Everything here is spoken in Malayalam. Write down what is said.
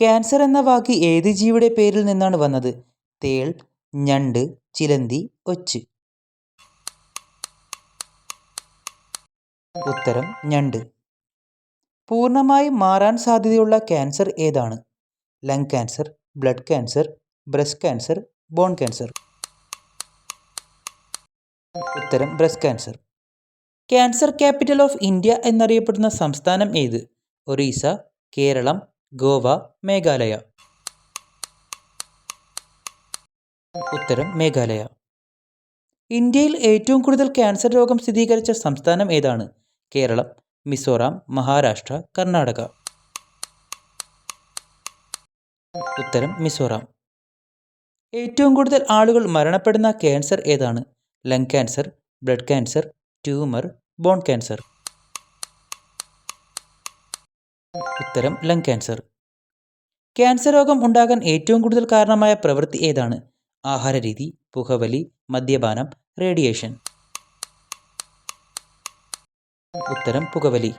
ക്യാൻസർ എന്ന വാക്ക് ഏത് ജീവിയുടെ പേരിൽ നിന്നാണ് വന്നത്? തേൾ ഞണ്ട് ചിലന്തി ഒച്ച്. ഉത്തരം ഞണ്ട്. പൂർണമായും മാറാൻ സാധ്യതയുള്ള ക്യാൻസർ ഏതാണ്? Lung cancer blood cancer breast cancer bone cancer. ഉത്തരം breast cancer. Cancer capital of India എന്നറിയപ്പെടുന്ന സംസ്ഥാനം ഏത്? ഒറീസ കേരളം ഗോവ മേഘാലയ. ഉത്തരം മേഘാലയ. ഇന്ത്യയിൽ ഏറ്റവും കൂടുതൽ ക്യാൻസർ രോഗം സ്ഥിരീകരിച്ച സംസ്ഥാനം ഏതാണ്? കേരളം മിസോറാം മഹാരാഷ്ട്ര കർണാടക. ഉത്തരം മിസോറാം. ഏറ്റവും കൂടുതൽ ആളുകൾ മരണപ്പെടുന്ന ക്യാൻസർ ഏതാണ്? Lung cancer blood cancer tumour bone cancer. ഉത്തരം ലങ് ക്യാൻസർ ക്യാൻസർ രോഗം ഉണ്ടാകാൻ ഏറ്റവും കൂടുതൽ കാരണമായ പ്രവൃത്തി ഏതാണ്? ആഹാരരീതി പുകവലി മദ്യപാനം റേഡിയേഷൻ ഉത്തരം പുകവലി.